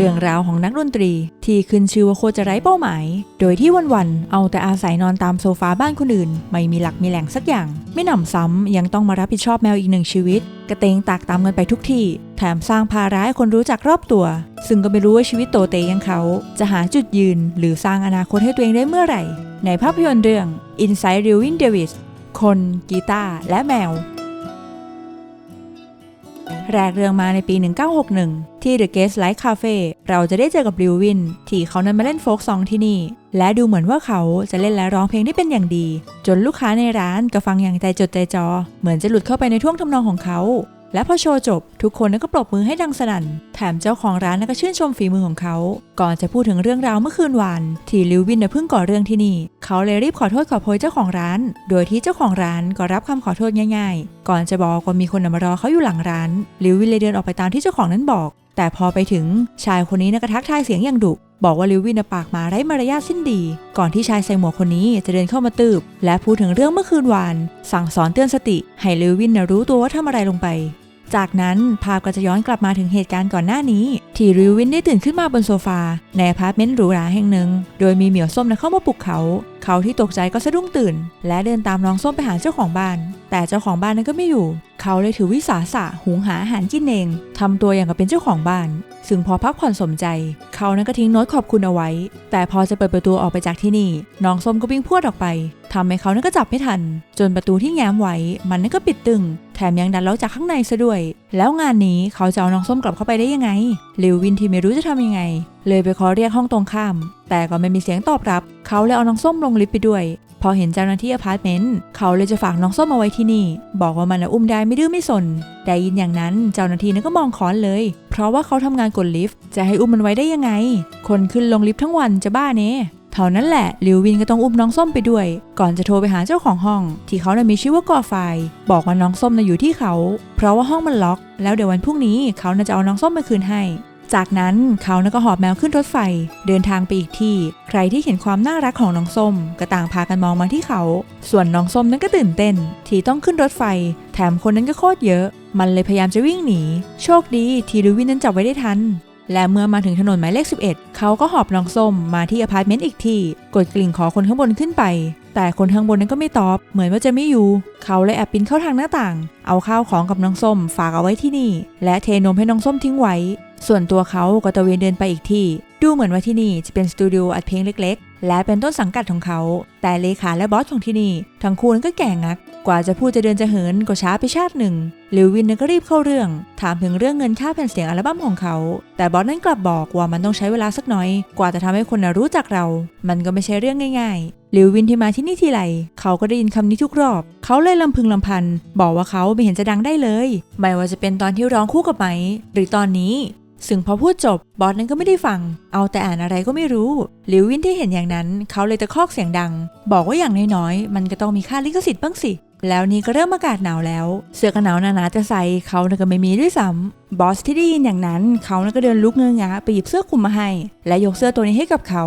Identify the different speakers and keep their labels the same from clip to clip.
Speaker 1: เรื่องราวของนักดนตรีที่ขึ้นชื่อว่าโคตรจะไร้เป้าหมาย โดยที่วันๆ เอาแต่อาศัยนอนตามโซฟาบ้านคนอื่น ไม่มีหลักมีแหล่งสักอย่าง ไม่หนำซ้ำยังต้องมารับผิดชอบแมวอีกหนึ่งชีวิต กระเตงตากตามกันไปทุกที่ แถมสร้างภาระให้คนรู้จักรอบตัว ซึ่งก็ไม่รู้ว่าชีวิตโตเตยังเขา จะหาจุดยืน หรือสร้างอนาคตให้ตัวเองได้เมื่อไหร่ ในภาพยนตร์เรื่อง Inside Llewyn Davis คน กีตาร์และแมว แรกเรื่องมาในปี 1961 ที่ The Guest Light Cafe เราจะได้เจอกับลิววิน ที่เขานั้นมาเล่นโฟกซองที่นี่ และดูเหมือนว่าเขาจะเล่นและร้องเพลงได้เป็นอย่างดี จนลูกค้าในร้านก็ฟังอย่างใจจดใจจ่อเหมือนจะหลุดเข้าไปในท่วงทำนองของเขา และพอโชว์จบ ทุกคนนั้นก็ปรบมือให้ดังสนั่น แถมเจ้าของร้านนั้นก็ชื่นชมฝีมือของเขา ก่อนจะพูดถึงเรื่องราวเมื่อคืนวาน ที่ลิววินเพิ่งก่อเรื่องที่นี่ เขาเลยรีบขอโทษขอโพยเจ้าของร้าน โดยที่เจ้าของร้านก็รับคำขอโทษง่าย ๆ ก่อนจะบอกว่ามีคนมารอเขาอยู่หลังร้าน ลิววินเลยเดินออกไปตามที่เจ้าของนั้นบอก แต่พอไปถึงชายคนนี้นะก็ทักทายเสียงอย่างดุบอกว่าลิววินปากมาไร้มารยาทสิ้นดี ก่อนที่ชายใส่หมวกคนนี้จะเดินเข้ามาตืบ และพูดถึงเรื่องเมื่อคืนวาน สั่งสอนเตือนสติ ให้ลิววินรู้ตัวว่าทำอะไรลงไป จากนั้นภาพก็จะย้อนกลับมาถึงเหตุการณ์ก่อนหน้านี้ ที่ริววินได้ตื่นขึ้นมาบนโซฟา ในอพาร์ตเมนต์หรูหราแห่งหนึ่ง โดยมีเหมียวส้มเข้ามาปลุกเขา เขาที่ตกใจก็สะดุ้งตื่น และเดินตามน้องส้มไปหาเจ้าของบ้าน แต่เจ้าของบ้านนั้นก็ไม่อยู่ เขาเลยถือวิสาสะหุงหาอาหารกินเองทำตัวอย่างกับเป็นเจ้าของบ้าน ซึ่งพอพักผ่อนสมใจ เขานั้นก็ทิ้งโน้ตขอบคุณเอาไว้ แต่พอจะเปิดประตูออกไปจากที่นี่ น้องส้มก็วิ่งพวดออกไป ทำให้เขานั้นก็จับไม่ทัน จนประตูที่แง้มไว้ มันนั้นก็ปิดตึง แถมยังดันล็อกจากข้างในซะด้วย แล้วงานนี้เขาจะเอาน้องส้มกลับเข้าไปได้ยังไงลิววินที่ไม่รู้จะทำยังไง เลยไปขอเรียกห้องตรงข้าม แต่ก็ไม่มีเสียงตอบรับ เขาเลยเอาน้องส้มลงลิฟต์ไปด้วย พอเห็นเจ้าหน้าที่อพาร์ตเมนต์เขาเลยจะฝากน้องส้มเอาไว้ที่นี่ บอกว่ามันนะอุ้มได้ไม่ดื้อไม่สนได้ยินอย่างนั้นเจ้าหน้าที่นั้นก็มองค้อนเลย เพราะว่าเขาทำงานกดลิฟต์จะให้อุ้มมันไว้ได้ยังไง คนขึ้นลงลิฟต์ทั้งวันจะบ้าเน่ ท่านั้นแหละลิววินก็ต้องอุ้มน้องส้มไปด้วย ก่อนจะโทรไปหาเจ้าของห้อง ที่เขาน่ะมีชื่อว่ากอไฟ บอกว่าน้องส้มน่ะอยู่ที่เขา เพราะว่าห้องมันล็อก แล้วเดี๋ยววันพรุ่งนี้เขาน่ะจะเอาน้องส้มมาคืนให้ จากนั้นเขาน่ะก็หอบแมวขึ้นรถไฟ เดินทางไปอีกที่ ใครที่เห็นความน่ารักของน้องส้ม ก็ต่างพากันมองมาที่เขา ส่วนน้องส้มนั้นก็ตื่นเต้น ที่ต้องขึ้นรถไฟ แถมคนนั้นก็โคตรเยอะ มันเลยพยายามจะวิ่งหนี โชคดีที่ลิววินนั้นจับไว้ได้ทัน และเมื่อมาถึงถนนหมายเลข 11 เขาก็หอบน้องส้มมาที่อพาร์ตเมนต์อีกที กดกลิ่งขอคนข้างบนขึ้นไป แต่คนข้างบนนั้นก็ไม่ตอบ เหมือนว่าจะไม่อยู่ เขาเลยแอบปีนเข้าทางหน้าต่าง เอาข้าวของกับน้องส้มฝากเอาไว้ที่นี่ และเทนมให้น้องส้มทิ้งไว้ ส่วนตัวเขาก็ตะเวนเดินไปอีกที่ ดูเหมือนว่าที่นี่จะเป็นสตูดิโออัดเพลงเล็ก และเป็นต้นสังกัดของเขา แต่เลขาและบอสของที่นี่ ทั้งคู่นั้นก็แก่งัก กว่าจะพูดจะเดินจะเหินก็ช้าไปชาติหนึ่งลิววินนั้นก็รีบเข้าเรื่อง ถามถึงเรื่องเงินค่าแผ่นเสียงอัลบั้มของเขา แต่บอสนั้นกลับบอกว่ามันต้องใช้เวลาสักหน่อย กว่าจะทำให้คนรู้จักเรา มันก็ไม่ใช่เรื่องง่ายๆลิววินที่มาที่นี่ทีไร เขาก็ได้ยินคำนี้ทุกรอบ เขาเลยลำพึงลำพัน บอกว่าเขาไม่เห็นจะดังได้เลย ไม่ว่าจะเป็นตอนที่ร้องคู่กับไหม หรือตอนนี้ ซึ่งพอพูดจบบอสนั้นก็ไม่ได้ฟัง เอาแต่อ่านอะไรก็ไม่รู้ลิววินที่เห็นอย่างนั้น เขาเลยตะคอกเสียงดัง บอกว่าอย่างน้อยๆ มันก็ต้องมีค่าลิขสิทธิ์บ้างสิ แล้วนี่ก็เริ่มอากาศหนาวแล้ว เสื้อกันหนาวหนาๆจะใส่เขาน่ก็ไม่มีด้วยซ้ำบอสที่ได้ยินอย่างนั้น เขาน่ก็เดินลุกเงื้องะไปหยิบเสื้อคลุมมาให้ และยกเสื้อตัวนี้ให้กับเขา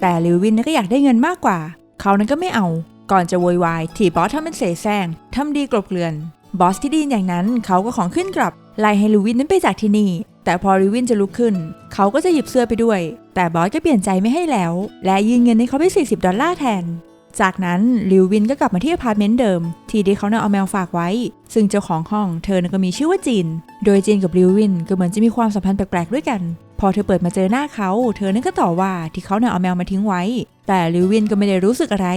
Speaker 1: แต่ลิววินน่ะก็อยากได้เงินมากกว่า เขานั้นก็ไม่เอา ก่อนจะโวยวายที่บอสทำเป็นเสแสร้งทำดีกลบเกลื่อนบอสที่ไดีนอย่างนั้น เขาก็ของขึ้นกลับไล่ให้ลิววินนั้นไปจากที่นี่ แต่พอลิวินจะลุกขึ้น เขาก็จะหยิบเสื้อไปด้วย แต่บอสก็เปลี่ยนใจไม่ให้แล้ว และยืนเงินให้เขาไป40 ดอลลาร์แทน จากนั้นลิววินก็กลับมาที่อพาร์ตเมนต์เดิม ที่ที่เขานำเอาแมวฝากไว้ ซึ่งเจ้าของห้องเธอน่ะก็มีชื่อว่าจีน โดยจีนกับลิววินก็เหมือนจะมีความสัมพันธ์แปลกๆด้วยกัน พอเธอเปิดมาเจอหน้าเขา เธอนั่นก็ต่อว่าที่เขาเนี่ยเอาแมวมาทิ้งไว้ แต่ลิววินก็ไม่ได้รู้สึกอะไร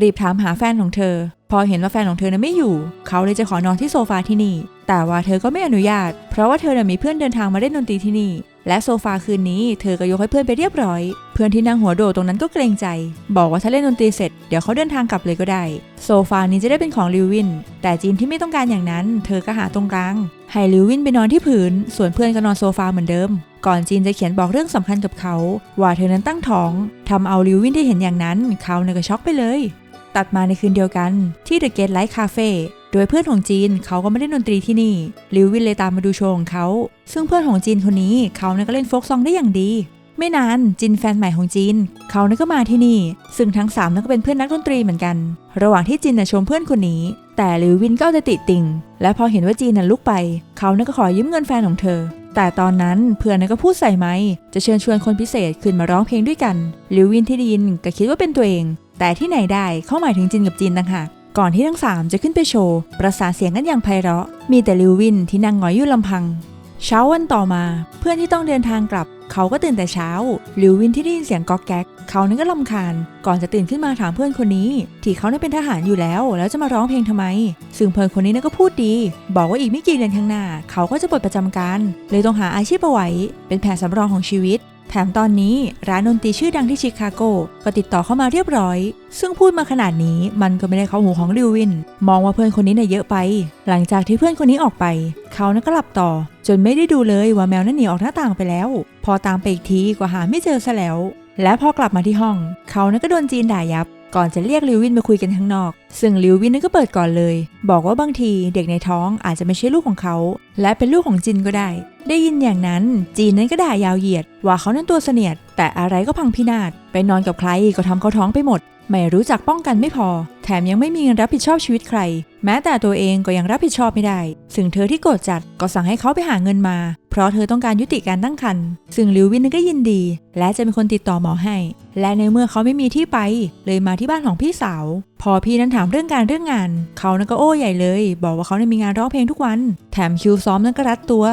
Speaker 1: รีบถามหาแฟนของเธอ อเห็นว่าแฟนของเธอนั้นไม่อยู่ เขาเลยจะขอนอนที่โซฟาที่นี่ แต่ว่าเธอก็ไม่อนุญาต เพราะว่าเธอน่ะมีเพื่อนเดินทางมาเล่นดนตรีที่นี่ และโซฟาคืนนี้เธอก็ยกให้เพื่อนไปเรียบร้อย เพื่อนที่นั่งหัวโดดตรงนั้นก็เกรงใจ บอกว่าถ้าเล่นดนตรีเสร็จเดี๋ยวเขาเดินทางกลับเลยก็ได้ โซฟานี้จะได้เป็นของลิววิน แต่จีนที่ไม่ต้องการอย่างนั้น เธอก็หาตรงกลางให้ลิววินไปนอนที่พื้นส่วนเพื่อนก็นอนโซฟาเหมือนเดิมก่อนจีนจะเขียนบอกเรื่องสำคัญกับเขา ว่าเธอนั้นตั้งท้องทำเอาลิววินที่เห็นอย่างนั้น เขาเนี่ยก็ช็อกไปเลย ตัดมาในคืนเดียวกันที่ The Gate Light Cafe โดยเพื่อนของจีนเขาก็ไม่ได้ดนตรีที่นี่ ลิววินเลยตามมาดูโชว์ของเขา ซึ่งเพื่อนของจีนคนนี้เขาเนี่ยก็เล่นโฟกซองได้อย่างดี ไม่นานจินแฟนใหม่ของจีน เขาเนี่ยก็มาที่นี่ ซึ่งทั้งสามนั่นก็เป็นเพื่อนนักดนตรีเหมือนกัน ระหว่างที่จินน่ะชมเพื่อนคนนี้ แต่ลิววินก็เอาต่ติติง และพอเห็นว่าจีนน่ะลุกไป เขาเนี่ยก็ขอยืมเงินแฟนของเธอ แต่ตอนนั้นเพื่อนนั้นก็พูดใส่ไหมจะเชิญชวนคนพิเศษขึ้นมาร้องเพลงด้วยกันลิววินที่ได้ยินก็คิดว่าเป็นตัวเอง แต่ที่ไหนได้เข้าหมายถึงจินกับจีนต่างหากก่อนที่ทั้งสามจะขึ้นไปโชว์ประสานเสียงกันอย่างไพเราะ มีแต่ลิววินที่นั่งหงอยอยู่ลำพัง เช้าวันต่อมา เพื่อนที่ต้องเดินทางกลับ เขาก็ตื่นแต่เช้าลิววินที่ได้ยินเสียงก๊อกแก๊ก เขานั้นก็ลำคาญ ก่อนจะตื่นขึ้นมาถามเพื่อนคนนี้ ที่เขานั้นเป็นทหารอยู่แล้ว แล้วจะมาร้องเพลงทำไม ซึ่งเพื่อนคนนี้นั้นก็พูดดี บอกว่าอีกไม่กี่เดือนข้างหน้า เขาก็จะปลดประจำการเลยต้องหาอาชีพเอาไว้เป็นแผนสำรองของชีวิต แถมตอนนี้ร้านดนตรีชื่อดังที่ชิคาโกก็ติดต่อเข้ามาเรียบร้อย ซึ่งพูดมาขนาดนี้มันก็ไม่ได้เข้าหูของลิววิน มองว่าเพื่อนคนนี้น่ยเยอะไป หลังจากที่เพื่อนคนนี้ออกไป เขานั้นก็หลับต่อ จนไม่ได้ดูเลยว่าแมวนั้นหนีออกหน้าต่างไปแล้ว พอตามไปอีกทีก็หาไม่เจอซะแล้ว และพอกลับมาที่ห้อง เขานั้นก็โดนจีนด่ายับ ก่อนจะเรียกลิววินมาคุยกันข้างนอก ซึ่งลิววินนั้นก็เปิดก่อนเลย บอกว่าบางทีเด็กในท้องอาจจะไม่ใช่ลูกของเขา และเป็นลูกของจินก็ได้ ได้ยินอย่างนั้นจีนนั้นก็ด่ายาวเหยียด ว่าเขานั้นตัวเสนียด แต่อะไรก็พังพินาศไปนอนกับใครก็ทำเขาท้องไปหมด ไม่รู้จักป้องกันไม่พอ แถมยังไม่มีเงินรับผิดชอบชีวิตใคร แม้แต่ตัวเองก็ยังรับผิดชอบไม่ได้ ซึ่งเธอที่โกรธจัดก็สั่งให้เขาไปหาเงินมา เพราะเธอต้องการยุติการตั้งครรภ์ซึ่งลิววินน์ก็ยินดี และจะเป็นคนติดต่อหมอให้ และในเมื่อเขาไม่มีที่ไป เลยมาที่บ้านของพี่สาว พอพี่นั้นถามเรื่องการเรื่องงาน เขานั้นก็โอ้ใหญ่เลย บอกว่าเขาเนี่ยมีงานร้องเพลงทุกวัน แถมคิวซ้อมนั้นก็รัดตัว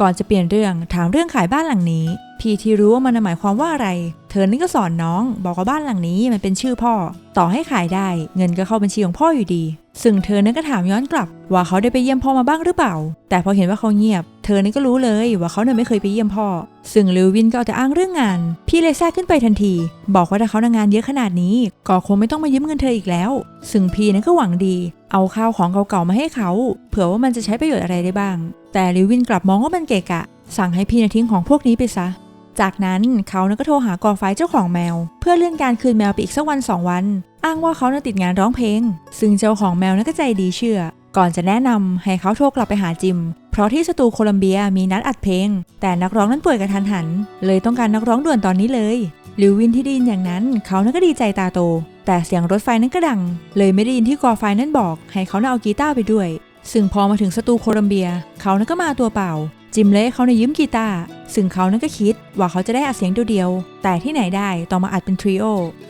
Speaker 1: ก่อนจะเปลี่ยนเรื่องถามเรื่องขายบ้านหลังนี้ พี่ที่รู้ว่ามันหมายความว่าอะไร เธอนี่ก็สอนน้องบอกว่าบ้านหลังนี้มันเป็นชื่อพ่อ ต่อให้ขายได้เงินก็เข้าบัญชีของพ่ออยู่ดี ซึ่งเธอนั้นก็ถามย้อนกลับ ว่าเขาได้ไปเยี่ยมพ่อมาบ้างหรือเปล่า แต่พอเห็นว่าเขาเงียบ เธอนั้นก็รู้เลยว่าเขาเนี่ยไม่เคยไปเยี่ยมพ่อ ซึ่งลิววินก็เอาแต่อ้างเรื่องงาน พี่เลยแทรกขึ้นไปทันที บอกว่าถ้าเขาทำงานเยอะขนาดนี้ ก็คงไม่ต้องมายืมเงินเธออีกแล้ว ซึ่งพี่นั้นก็หวังดี เอาข้าวของเก่าๆมาให้เขา เผื่อว่ามันจะใช้ประโยชน์อะไรได้บ้าง แต่ลิววินกลับมองว่ามันเกะกะ สั่งให้พี่นทิ้งของพวกนี้ไปซะ จากนั้นเขานั้นก็โทรหากอไฟเจ้าของแมว เพื่อเลื่อนการคืนแมวไปอีกสักวันสองวัน อ้างว่าเขาน่ะติดงานร้องเพลง ซึ่งเจ้าของแมวนั้นก็ใจดีเชื่อ ก่อนจะแนะนำให้เขาโทรกลับไปหาจิม เพราะที่สตูโคลัมเบียมีนัดอัดเพลง แต่นักร้องนั้นป่วยกระทันหัน เลยต้องการนักร้องด่วนตอนนี้เลยลิววินที่ได้ยินอย่างนั้นเขานั้นก็ดีใจตาโต แต่เสียงรถไฟนั้นก็ดัง เลยไม่ได้ยินที่กอไฟนั้นบอก ให้เขาน่ะเอากีตาร์ไปด้วยซึ่งพอมาถึงสตูโคลัมเบีย เขานั้นก็มาตัวเปล่า จิมเล่เขาในยืมกีตาร์ซึ่งเขานั้นก็คิดว่าเขาจะได้อัดเสียงเดียวๆ แต่ที่ไหนได้ต้องมาอัดเป็นทริโอ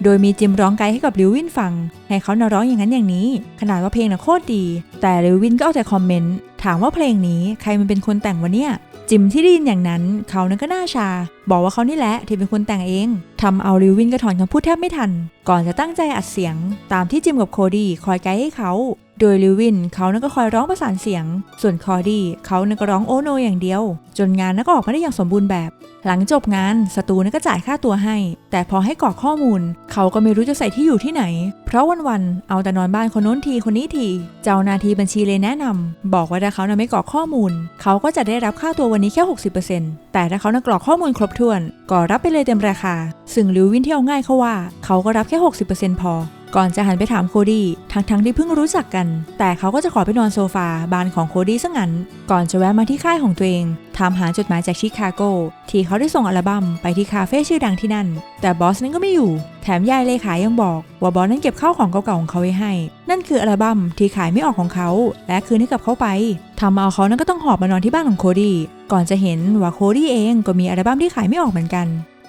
Speaker 1: โดยมีจิมร้องไกด์ให้กับลิววินฟัง ให้เขาน่ะร้องอย่างนั้นอย่างนี้ ขนาดว่าเพลงน่ะโคตรดี แต่ลิววินก็เอาแต่คอมเมนต์ ถามว่าเพลงนี้ใครมันเป็นคนแต่งวะเนี่ย จิมที่ได้ยินอย่างนั้น เขานั้นก็หน้าชา บอกว่าเขานี่แหละที่เป็นคนแต่งเองทำเอาลิววินก็ถอนคำพูดแทบไม่ทัน ก่อนจะตั้งใจอัดเสียง ตามที่จิมกับโคดี้คอยไกด์ให้เขา โดยลิววินเขานั้นก็คอยร้องประสานเสียง ส่วนคอดี้เขานั้นก็ร้องโอโนอย่างเดียว จนงานนั้นก็ออกมาได้อย่างสมบูรณ์แบบ หลังจบงานสตูนั้นก็จ่ายค่าตัวให้ แต่พอให้กรอกข้อมูล เขาก็ไม่รู้จะใส่ที่อยู่ที่ไหน เพราะวันๆเอาแต่นอนบ้านคนโน้นทีคนนี้ที เจ้าหน้าที่บัญชีเลยแนะนำบอกว่าถ้าเขานั้นไม่กรอกข้อมูล เขาก็จะได้รับค่าตัววันนี้แค่ 60%แต่ถ้าเขานั้นกรอกข้อมูลครบถ้วน ก็รับไปเลยเต็มราคา ซึ่งลิววินที่เอาง่ายเขาว่า เขาก็รับแค่ 60%พอ ก่อนจะหันไปถามโคดี้ทั้งๆที่เพิ่งรู้จักกัน แต่เขาก็จะขอไปนอนโซฟาบ้านของโคดี้ซะงั้น ก่อนจะแวะมาที่ค่ายของตัวเองถามหาจดหมายจากชิคาโกที่เขาได้ส่งอัลบั้มไปที่คาเฟ่ชื่อดังที่นั่น แต่บอสนั้นก็ไม่อยู่ แถมยายเลขายังบอก ว่าบอสนั้นเก็บข้าวของเก่าๆของเขาไว้ให้ นั่นคืออัลบั้มที่ขายไม่ออกของเขา และคืนให้กับเขาไปทำเอาเขานั้นก็ต้องหอบมานอนที่บ้านของโคดี้ก่อนจะเห็นว่าโคดี้เองก็มีอัลบั้มที่ขายไม่ออกเหมือนกัน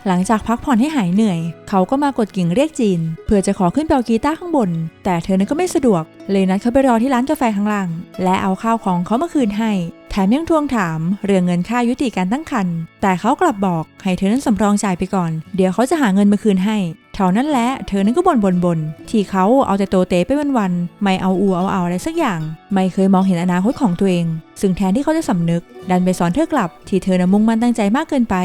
Speaker 1: หลังจากพักผ่อนให้หายเหนื่อย เขาก็มากดกิ่งเรียกจีน เพื่อจะขอขึ้นเปเอากีตาร์ข้างบน แต่เธอนั้นก็ไม่สะดวก เลยนัดเขาไปรอที่ร้านกาแฟข้างล่าง และเอาข้าวของเขามาคืนให้ แถมยังทวงถามเรื่องเงินค่ายุติการตั้งครรภ์แต่เขากลับบอกให้เธอนั้นสำรองจ่ายไปก่อน เดี๋ยวเขาจะหาเงินมาคืนให้ เท่านั้นแหละเธอนั้นก็บ่นบ่นบ่นที่เขาเอาแต่โตเตไปวันๆไม่เอาอูเอาเอาอะไรสักอย่าง ไม่เคยมองเห็นอนาคตของตัวเอง ซึ่งแทนที่เขาจะสำนึก ดันไปสอนเธอกลับ ที่เธอน่ะมุ่งมั่นตั้งใจมากเกินไป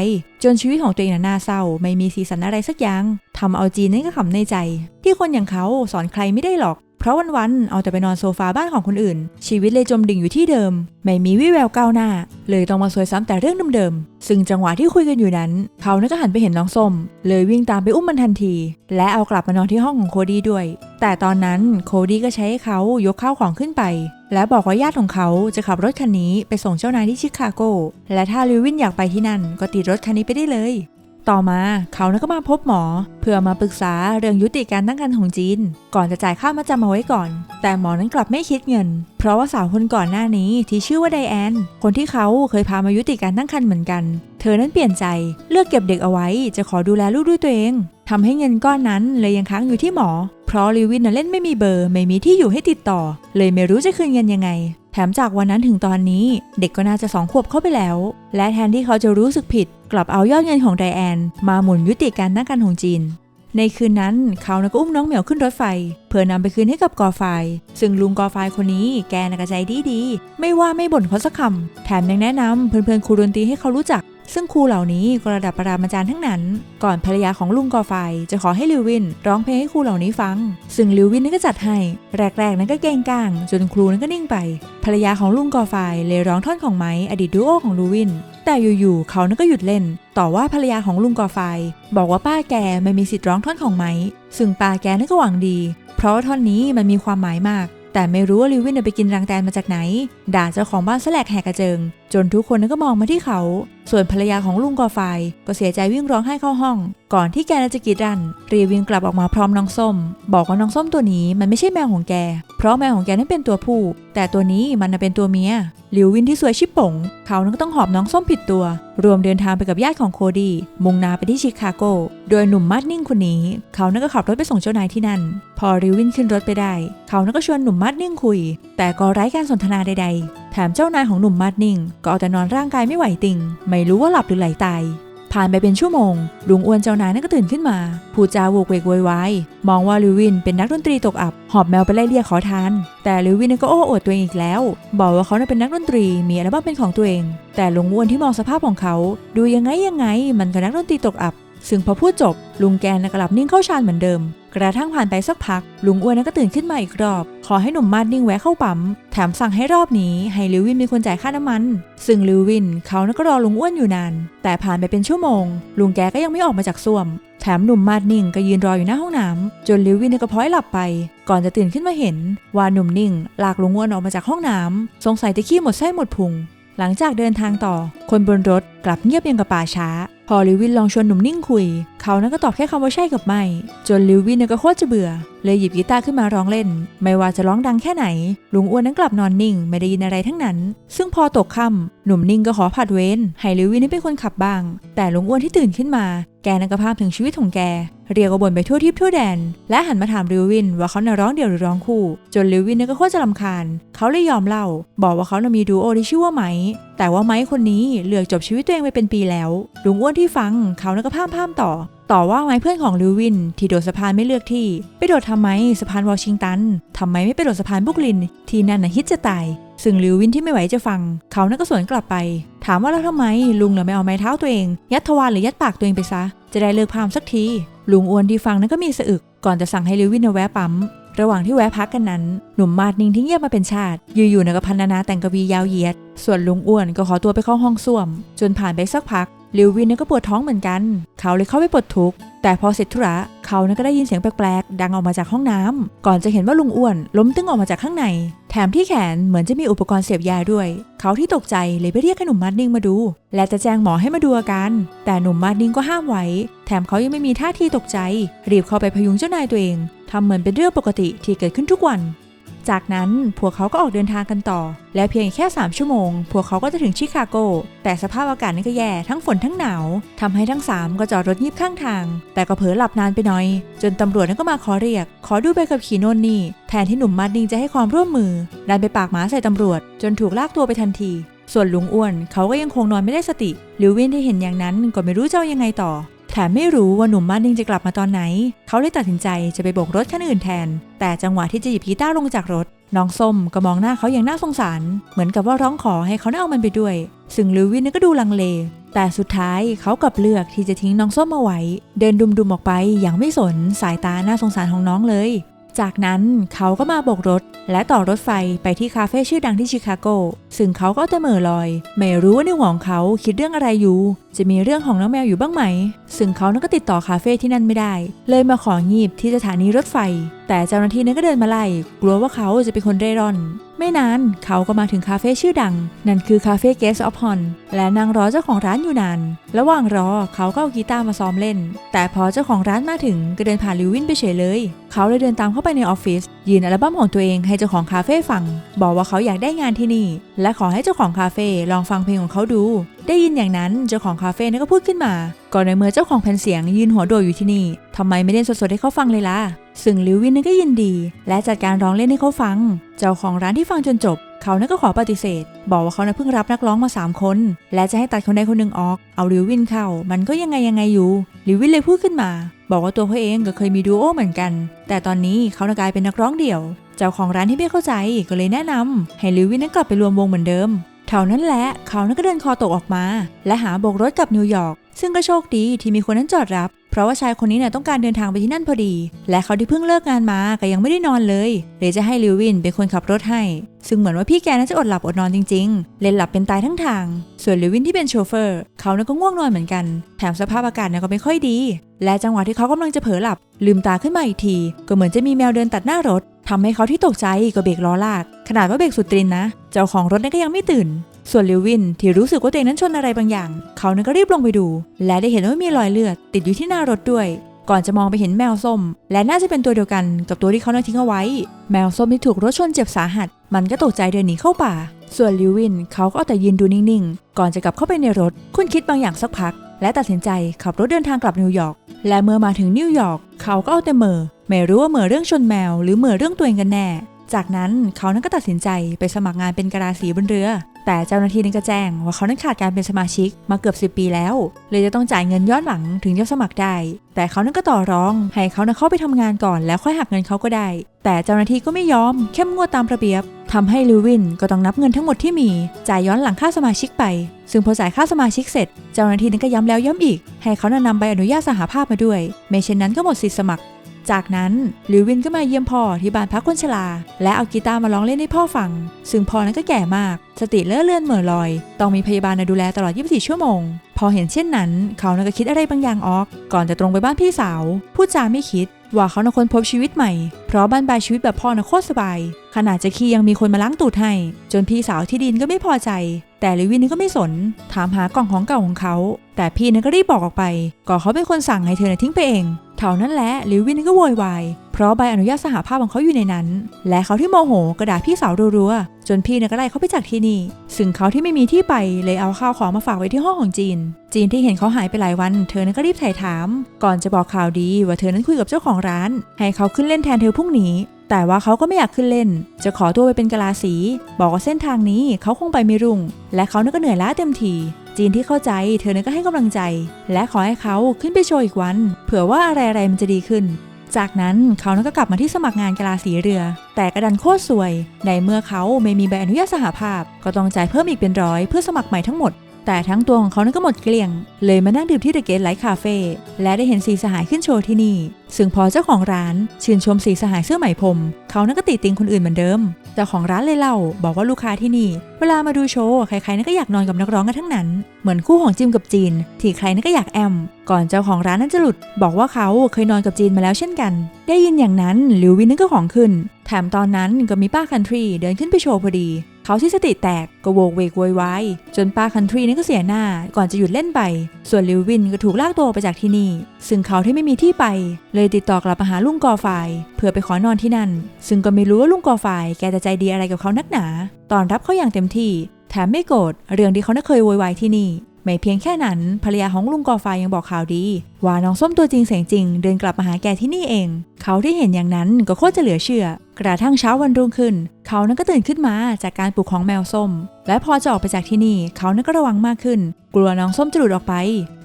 Speaker 1: จนชีวิตของตัวเองน่ะน่าเศร้า ไม่มีสีสันอะไรสักอย่างทำเอาจีนนั่นก็ขำในใจ ที่คนอย่างเขาสอนใครไม่ได้หรอก เพราะวันๆ เอาแต่ไปนอนโซฟาบ้านของคนอื่น ชีวิตเลยจมดิ่งอยู่ที่เดิม ไม่มีวิแววก้าวหน้า เลยต้องมาซวยซ้ำแต่เรื่องเดิมๆ ซึ่งจังหวะที่คุยกันอยู่นั้น เขาน่าก็หันไปเห็นน้องส้ม เลยวิ่งตามไปอุ้มมันทันที และเอากลับมานอนที่ห้องของโคดี้ด้วย แต่ตอนนั้นโคดี้ก็ใช้ให้เขายกข้าวของขึ้นไป และบอกว่าญาติของเขาจะขับรถคันนี้ไปส่งเจ้านายที่ชิคาโก และถ้าลิววินอยากไปที่นั่นก็ติดรถคันนี้ไปได้เลย ต่อมาเขานะก็มาพบหมอ เพื่อมาปรึกษาเรื่องยุติการตั้งครรภ์ของจีน ก่อนจะจ่ายค่ามาจำเอาไว้ก่อน แต่หมอนั้นกลับไม่คิดเงิน เพราะว่าสาวคนก่อนหน้านี้ที่ชื่อว่าไดแอน คนที่เขาเคยพามายุติการตั้งครรภ์เหมือนกัน เธอนั้นเปลี่ยนใจเลือกเก็บเด็กเอาไว้ จะขอดูแลลูกด้วยตัวเอง ทำให้เงินก้อนนั้นเลยยังค้างอยู่ที่หมอ เพราะลิวินน่ะเล่นไม่มีเบอร์ ไม่มีที่อยู่ให้ติดต่อ เลยไม่รู้จะคืนเงินยังไง แถมจากวันนั้นถึงตอนนี้ เด็กก็น่าจะสองขวบเข้าไปแล้ว และแทนที่เขาจะรู้สึกผิด กลับเอายอดเงินของไดแอน มาหมุนยุติการตั้งครรภ์ของจีน ในคืนนั้นเขานะก็อุ้มน้องเหมียวขึ้นรถไฟ เพื่อนำไปคืนให้กับกอไฟ ซึ่งลุงกอไฟคนนี้แกน่ะกระใจดีดีไม่ว่าไม่บ่นเขาสักคำแถมยังแนะนำเพื่อนๆครูดนตรีให้เขารู้จัก ซึ่งครูเหล่านี้ก็ระดับปรามาจารย์ทั้งนั้น ก่อนภรรยาของลุงกอไฟ จะขอให้ลิววิน ร้องเพลงให้ครูเหล่านี้ฟัง ซึ่งลิววินนั่นก็จัดให้ แรกๆนั้นก็เก่งก้าง จนครูนั้นก็นิ่งไป ภรรยาของลุงกอไฟเลยร้องท่อนของไม้อดีตดูโอของลิววิน แต่อยู่ๆเขานั้นก็หยุดเล่น ต่อว่าภรรยาของลุงกอไฟ บอกว่าป้าแกไม่มีสิทธิ์ร้องท่อนของไม้ซึ่งป้าแกนั่นก็หวังดี เพราะว่าท่อนนี้มันมีความหมายมากแต่ไม่รู้ว่าลิววินไปกินรังแตนมาจากไหน ด่าเจ้าของบ้านแสลกแหกกระเจิง จนทุกคนนั้นก็มองมาที่เขา ส่วนภรรยาของลุงกอไฟก็เสียใจวิ่งร้องไห้เข้าห้อง ก่อนที่แกจะกรีดรันรีวิ่งกลับออกมาพร้อมน้องส้ม บอกว่าน้องส้มตัวนี้มันไม่ใช่แมวของแก เพราะแมวของแกนั้นเป็นตัวผู้ แต่ตัวนี้มันเป็นตัวเมียลิววินที่สวยชิบป๋งเขานั้นก็ต้องหอบน้องส้มผิดตัว รวมเดินทางไปกับญาติของโคดี้มุ่งหน้าไปที่ชิคาโก โดยหนุ่มมาดนิ่งคนนี้ เขานั้นก็ขับรถไปส่งเจ้านายที่นั่น พอริววินขึ้นรถไปได้ เขานั้นก็ชวนหนุ่มมาดนิ่งคุย แต่ก็ไร้การสนทนาใดๆ ถมเจ้านายของหนุ่มมาดนิ่ง ก็เอาแต่นอนร่างกายไม่ไหวติง ไม่รู้ว่าหลับหรือไหลตาย ผ่านไปเป็นชั่วโมง ลุงอ้วนเจ้านายนั่นก็ตื่นขึ้นมา พูดจาโวกเวกโวยวายมองว่าลิวินเป็นนักดนตรีตกอับ หอบแมวไปไล่เรียกขอทาน แต่ลิวินนนก็โอ้อวดตัวเองอีกแล้ว บอกว่าเขาเป็นนักดนตรี มีอัลบั้มเป็นของตัวเอง แต่ลุงอ้วนที่มองสภาพของเขา ดูยังไงยังไง มันก็นักดนตรีตกอับ ซึ่งพอพูดจบ ลุงแกนน่ะกลับนิ่งเข้าฌานเหมือนเดิม กระทั่งผ่านไปสักพัก ลุงอ้วนนั้นก็ตื่นขึ้นมาอีกรอบ ขอให้หนุ่มมาดนิ่งแวะเข้าปั๊ม แถมสั่งให้รอบนี้ให้ลิววินเป็นคนจ่ายค่าน้ำมัน ซึ่งลิววินเขานั้นก็รอลุงอ้วนอยู่นาน แต่ผ่านไปเป็นชั่วโมง ลุงแกก็ยังไม่ออกมาจากส้วม แถมหนุ่มมาดนิ่งก็ยืนรออยู่หน้าห้องน้ำจนลิววินก็พลอยหลับไป ก่อนจะตื่นขึ้นมาเห็น ว่าหนุ่มนิ่งลากลุงอ้วนออกมาจากห้องน้ำสงสัยจะขี้หมดไส้หมดพุงหลังจากเดินทางต่อ คนบนรถกลับเงียบยังกับป่าช้า พอลิววินลองชวนหนุ่มนิ่งคุย เขานั้นก็ตอบแค่คำว่าใช่กับไม่ จนลิววินก็โคตรจะเบื่อ เลยหยิบกีตาร์ขึ้นมาร้องเล่น ไม่ว่าจะร้องดังแค่ไหน ลุงอ้วนนั้นกลับนอนนิ่ง ไม่ได้ยินอะไรทั้งนั้น ซึ่งพอตกค่ำหนุ่มนิ่งก็ขอผัดเว้น ให้ลิววินเป็นคนขับบ้าง แต่ลุงอ้วนที่ตื่นขึ้นมา แกนั้นก็ภาพถึงชีวิตของแก เรียกบ่นไปทั่วทิพย์ทั่วแดน และหันมาถามลิววินว่าเขาน่ะร้องเดี่ยวหรือร้องคู่ จนลิววินก็โคตรจะรำคาญ เขาเลยยอมเล่า บอกว่าเขาน่ะมีดูโอที่ชื่อว่าไม้ แต่ว่าไม้คนนี้เลือกจบชีวิตตัวเองไปเป็นปีแล้ว ลุงอ้วนที่ฟังเขานั้นก็พามพามต่อ ต่อว่าไม้เพื่อนของลิววิน ที่โดดสะพานไม่เลือกที่ ไปโดดทำไมสะพานวอชิงตันทำไมไม่ไปโดดสะพานบุกลิน ที่นั่นน่ะฮิตจะตาย ซึ่งลิววินที่ไม่ไหวจะฟัง เขานั่นก็สวนกลับไป ถามว่าแล้วทำไม ลุงเหรอไม่เอาไม้เท้าตัวเอง ยัดทวารหรือยัดปากตัวเองไปซะ จะได้เลิกพามสักทีลุงอ้วนที่ฟังนั้นก็มีสะอึกก่อนจะสั่งให้ลิววินเอาแวะปั๊ม ระหว่างที่แวะพักกันนั้น หนุ่มมาดนิ่งที่เงียบมาเป็นชาติ อยู่ๆนะก็พันนานาแต่งกวียาวเหยียด ส่วนลุงอ้วนก็ขอตัวไปเข้าห้องส้วม จนผ่านไปสักพัก ลิววินก็ปวดท้องเหมือนกัน เขาเลยเข้าไปปลดทุกข์แต่พอเสร็จธุระเขาก็ได้ยินเสียงแปลกๆ ดังออกมาจากห้องน้ำก่อนจะเห็นว่าลุงอ้วนล้มตึงออกมาจากข้างใน แถมที่แขนเหมือนจะมีอุปกรณ์เสพยาด้วย เขาที่ตกใจเลยไปเรียกให้หนุ่มมาดนิ่งมาดู และจะแจ้งหมอให้มาดูอาการ แต่หนุ่มมาดนิ่งก็ห้ามไว้ แถมเขายังไม่มีท่าทีตกใจ รีบเข้าไปพยุงเจ้านายตัวเองทำเหมือนเป็นเรื่องปกติที่เกิดขึ้นทุกวัน จากนั้นพวกเขาก็ออกเดินทางกันต่อ และเพียงแค่ 3 ชั่วโมง พวกเขาก็จะถึงชิคาโก แต่สภาพอากาศนี่ก็แย่ทั้งฝนทั้งหนาวทำให้ทั้ง 3 ก็จอดรถยิบข้างทาง แต่ก็เผลอหลับนานไปหน่อย จนตำรวจนั้นก็มาขอเรียก ขอดูใบขับขี่โน่นนี่ แทนที่หนุ่มมาร์ดิงจะให้ความร่วมมือดันไปปากหมาใส่ตำรวจ จนถูกลากตัวไปทันที ส่วนลุงอ้วนเขาก็ยังคงนอนไม่ได้สติลิววินที่เห็นอย่างนั้นก็ไม่รู้จะยังไงต่อ มไม่รู้ว่าหนุ่มมาดนิงจะกลับมาตอนไหน เขาเลยตัดสินใจจะไปโบกรถคันอื่นแทน แต่จังหวะที่จะหยิบกีตาร์ลงจากรถ น้องส้มก็มองหน้าเขาอย่างน่าสงสาร เหมือนกับว่าร้องขอให้เขาได้เอามันไปด้วย ซึ่งลิววินนนก็ดูลังเล แต่สุดท้ายเขากลับเลือกที่จะทิ้งน้องส้มเอาไว้ เดินดุมๆออกไปอย่างไม่สนสายตาน่าสงสารของน้องเลย จากนั้นเขาก็มาโบกรถ และต่อรถไฟไปที่คาเฟ่ชื่อดังที่ชิคาโก ซึ่งเขาก็เอาแต่เหม่อลอย ไม่รู้ว่าในหัวของเขาคิดเรื่องอะไรอยู่ จะมีเรื่องของน้องแมวอยู่บ้างไหม ซึ่งเขานั้นก็ติดต่อคาเฟ่ที่นั่นไม่ได้ เลยมาของีบที่สถานีรถไฟ แต่เจ้าหน้าที่นั้นก็เดินมาไล่กลัวว่าเขาจะเป็นคนเร่ร่อน ไม่นานเขาก็มาถึงคาเฟ่ชื่อดัง นั่นคือคาเฟ่เกสออฟฮอนและนางรอเจ้าของร้านอยู่นาน ระหว่างรอเขาก็เอากีตาร์มาซ้อมเล่น แต่พอเจ้าของร้านมาถึงก็เดินผ่านลิววินไปเฉยเลย เขาเลยเดินตามเข้าไปในออฟฟิศยืนอัลบั้มของตัวเองให้เจ้าของคาเฟ่ฟัง บอกว่าเขาอยากได้งานที่นี่ และขอให้เจ้าของคาเฟ่ลองฟังเพลงของเขาดู ได้ยินอย่างนั้นเจ้าของคาเฟ่นั้นก็พูดขึ้นมาก่อนในเมื่อเจ้าของแผ่นเสียงยืนหัวโดดอยู่ที่นี่ทำไมไม่เล่นสดๆให้เขาฟังเลยล่ะ ซึ่งลิววินนั้นก็ยินดี และจัดการร้องเล่นให้เขาฟัง เจ้าของร้านที่ฟังจนจบ เขานั้นก็ขอปฏิเสธ บอกว่าเขานะเพิ่งรับนักร้องมา 3 คน และจะให้ตัดคนใดคนหนึ่งออก เอาลิววินเข้า มันก็ยังไงยังไงอยู่ ลิววินเลยพูดขึ้นมา บอกว่าตัวเขาเองก็เคยมีดูโอเหมือนกัน แต่ตอนนี้เขาน่ะกลายเป็นนักร้องเดี่ยว เจ้าของร้านที่ไม่เข้าใจก็เลยแนะนำให้ลิววินนั้นกลับไปรวมวงเหมือนเดิมเท่านั้นแหละเขานั้นก็เดินคอตกออกมา และหาโบกรถกลับนิวยอร์ก ซึ่งก็โชคดีที่มีคนนั้นจอดรับ เพราะว่าชายคนนี้เนี่ยต้องการเดินทางไปที่นั่นพอดี และเขาที่เพิ่งเลิกงานมาก็ยังไม่ได้นอนเลยเลยจะให้ลิววินเป็นคนขับรถให้ ซึ่งเหมือนว่าพี่แกน่าจะอดหลับอดนอนจริงๆ เล่นหลับเป็นตายทั้งทาง ส่วนลิววินที่เป็นโชเฟอร์ เขาเนี่ยก็ง่วงนอนเหมือนกัน แถมสภาพอากาศเนี่ยก็ไม่ค่อยดี และจังหวะที่เขากำลังจะเผลอหลับ ลืมตาขึ้นมาอีกที ก็เหมือนจะมีแมวเดินตัดหน้ารถทำให้เขาที่ตกใจก็เบรกล้อลาก ขนาดว่าเบรกสุดตรินนะ เจ้าของรถเนี่ยก็ยังไม่ตื่น ส่วนลิววินที่รู้สึกว่าตัวเองนั้นชนอะไรบางอย่าง เขานั้นก็รีบลงไปดู และได้เห็นว่ามีรอยเลือด ติดอยู่ที่หน้ารถด้วย ก่อนจะมองไปเห็นแมวส้ม และน่าจะเป็นตัวเดียวกันกับตัวที่เขานั้นทิ้งเอาไว้ แมวส้มที่ถูกรถชนเจ็บสาหัส มันก็ตกใจเดินหนีเข้าป่า ส่วนลิววินเขาก็เอาแต่ยืนดูนิ่งๆ ก่อนจะกลับเข้าไปในรถ คุณคิดบางอย่างสักพัก และตัดสินใจขับรถเดินทางกลับนิวยอร์ก และเมื่อมาถึงนิวยอร์กเขาก็เอาแต่เมอไม่รู้ว่าเมอเรื่องชนแมว หรือเมอเรื่องตัวเองกันแน่ จากนั้นเขานั้นก็ตัดสินใจไปสมัครงานเป็นกะลาสีบนเรือ แต่เจ้าหน้าที่นั้นก็แจ้งว่าเขานั้นขาดการเป็นสมาชิกมาเกือบ 10 ปีแล้ว เลยจะต้องจ่ายเงินย้อนหลังถึงจะสมัครได้ แต่เขานั้นก็ต่อรอง ให้เขานั้นเข้าไปทำงานก่อนแล้วค่อยหักเงินเขาก็ได้ แต่เจ้าหน้าที่ก็ไม่ยอม เข้มงวดตามระเบียบทำให้ลิวินก็ต้องนับเงินทั้งหมดที่มี จ่ายย้อนหลังค่าสมาชิกไป ซึ่งพอจ่ายค่าสมาชิกเสร็จ เจ้าหน้าที่นั้นก็ย้ำแล้วย้ำอีก ให้เขานั้นนำใบอนุญาตสหภาพมาด้วยไม่เช่นนั้นก็หมดสิทธิสมัคร จากนั้นลิววินก็มาเยี่ยมพ่อที่บ้านพักคนชราและเอากีตาร์มาร้องเล่นให้พ่อฟัง ซึ่งพ่อนั้นก็แก่มาก สติเลื่อเลื่อนเหม่อลอย ต้องมีพยาบาลมาดูแลตลอด 24 ชั่วโมง พอเห็นเช่นนั้น เขานั้นก็คิดอะไรบางอย่างออก ก่อนจะตรงไปบ้านพี่สาว พูดจาไม่คิดว่าเขาน่ะคนพบชีวิตใหม่ เพราะบ้านปลายชีวิตแบบพ่อน่ะโคตรสบาย ขนาดจะขี้ยังมีคนมาล้างตูดให้ จนพี่สาวที่ดินก็ไม่พอใจ แต่ลิวินนี่ก็ไม่สน ถามหากล่องของเก่าของเขา แต่พี่นั้นก็รีบบอกออกไปก่อเขาเป็นคนสั่งให้เธอน่ะทิ้งไปเอง เท่านั้นแหละลิววินนี่ก็โวยวายเพราะใบอนุญาตสหภาพของเขาอยู่ในนั้น และเขาที่โมโหกระดาพี่สาวรัวๆจนพี่เนี่ยก็ไล่เขาไปจากที่นี่ ซึ่งเขาที่ไม่มีที่ไปเลยเอาข้าวของมาฝากไว้ที่ห้องของจีน จีนที่เห็นเขาหายไปหลายวัน เธอนั้นก็รีบไถ่ถาม ก่อนจะบอกข่าวดีว่าเธอนั้นคุยกับเจ้าของร้าน ให้เขาขึ้นเล่นแทนเธอพรุ่งนี้แต่ว่าเขาก็ไม่อยากขึ้นเล่น จะขอตัวไปเป็นกะลาสี บอกว่าเส้นทางนี้เขาคงไปไม่รุ่ง และเขานั้นก็เหนื่อยล้าเต็มที จีนที่เข้าใจ เธอนั้นก็ให้กำลังใจ และขอให้เขาขึ้นไปโชว์อีกวัน เผื่อว่าอะไรๆมันจะดีขึ้น จากนั้นเขานั้นก็กลับมาที่สมัครงานกะลาสีเรือ แต่กระดันโคตรสวย ในเมื่อเขาไม่มีใบอนุญาตสหภาพ ก็ต้องจ่ายเพิ่มอีกเป็นร้อยเพื่อสมัครใหม่ทั้งหมด แต่ทั้งตัวของเขานั้นก็หมดเกลี้ยง เลยมานั่งดื่มที่เดอะเกตไลท์คาเฟ่และได้เห็นสีสหายขึ้นโชว์ที่นี่ ซึ่งพอเจ้าของร้านชื่นชมสีสหายเสื้อไหมพรมเขานั้นก็ติติงคนอื่นเหมือนเดิม เจ้าของร้านเลยเล่า บอกว่าลูกค้าที่นี่ เวลามาดูโชว์ใครๆนั่นก็อยากนอนกับนักร้องกันทั้งนั้น เหมือนคู่ของจิมกับจีน ที่ใครนั่นก็อยากแอม ก่อนเจ้าของร้านนั้นจะหลุด บอกว่าเขาเคยนอนกับจีนมาแล้วเช่นกัน ได้ยินอย่างนั้นลิววินนั่นก็ของขึ้น แถมตอนนั้นก็มีป้าคันทรีเดินขึ้นไปโชว์พอดี เขาที่สติแตกก็โวกเวกโวยวายจนป้าคันทรีนั้นก็เสียหน้าก่อนจะหยุดเล่นไป ส่วนลิววินก็ถูกลากตัวไปจากที่นี่ ซึ่งเขาที่ไม่มีที่ไป เลยติดต่อกลับมาหาลุงกอไฟายเพื่อไปขอนอนที่นั่น ซึ่งก็ไม่รู้ว่าลุงกอไฟายแกจะใจดีอะไรกับเขานักหนา ตอนรับเขาอย่างเต็มที่แถมไม่โกรธเรื่องที่เขาน่ะเคยโวยวายที่นี่ ไม่เพียงแค่นั้นภรรยาของลุงกอไฟยังบอกข่าวดี ว่าน้องส้มตัวจริงเสียงจริง เดินกลับมาหาแกที่นี่เอง เขาที่เห็นอย่างนั้นก็โคตรจะเหลือเชื่อ กระทั่งเช้าวันรุ่งขึ้น เขานั้นก็ตื่นขึ้นมาจากการปลุกของแมวส้ม และพอจะออกไปจากที่นี่ เขานั้นก็ระวังมากขึ้น กลัวน้องส้มจะหลุดออกไป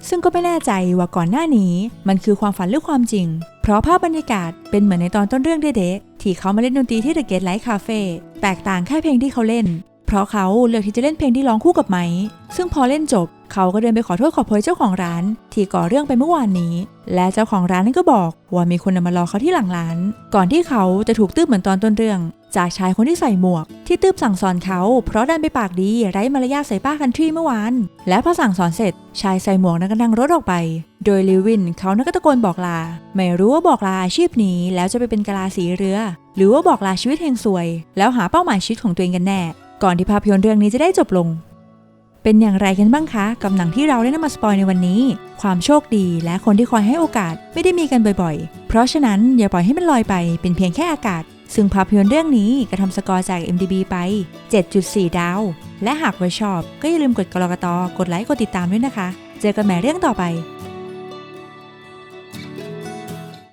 Speaker 1: ซึ่งก็ไม่แน่ใจว่าก่อนหน้านี้ มันคือความฝันหรือความจริง เพราะภาพบรรยากาศเป็นเหมือนในตอนต้นเรื่องเด็กๆที่เขามาเล่นดนตรีที่ The Gate Light Cafe แตกต่างแค่เพลงที่เขาเล่น ราะเขาเลือกที่จะเล่นเพลงที่ร้องคู่กับไม้ซึ่งพอเล่นจบ เขาก็เดินไปขอโทษขอโพยเจ้าของร้าน ที่ก่อเรื่องไปเมื่อวานนี้ และเจ้าของร้านนั้นก็บอกว่ามีคนนมารอเขาที่หลังร้าน ก่อนที่เขาจะถูกตืบเหมือนตอนต้นเรื่อง จากชายคนที่ใส่หมวก ที่ตืบสั่งสอนเขา เพราะดันไปปากดีไร้มารยาทใส่ป้าคันทรีเมื่อวานและพอสั่งสอนเสร็จ ชายใส่หมวกนั้นก็นั่งรถออกไป โดยลิวินเขานั้นก็ตะโกนบอกลา ไม่รู้ว่าบอกลาอาชีพนี้แล้วจะไปเป็นกะลาสีเรือ หรือว่าบอกลาชีวิตเฮงซวย แล้วหาเป้าหมายชีวิตของตัวเองกันแน่ ก่อนที่ภาพยนตร์เรื่องนี้จะได้จบลง เป็นอย่างไรกันบ้างคะกับหนังที่เราได้นำมาสปอยในวันนี้ ความโชคดีและคนที่คอยให้โอกาสไม่ได้มีกันบ่อยๆ เพราะฉะนั้นอย่าปล่อยให้มันลอยไปเป็นเพียงแค่อากาศ ซึ่งภาพยนตร์เรื่องนี้กระทำสกอร์จาก MDB ไป 7.4 ดาว และหากว่าชอบ ก็อย่าลืมกดกรกตกดไลค์กดติดตามด้วยนะคะ เจอกันใหม่เรื่องต่อไป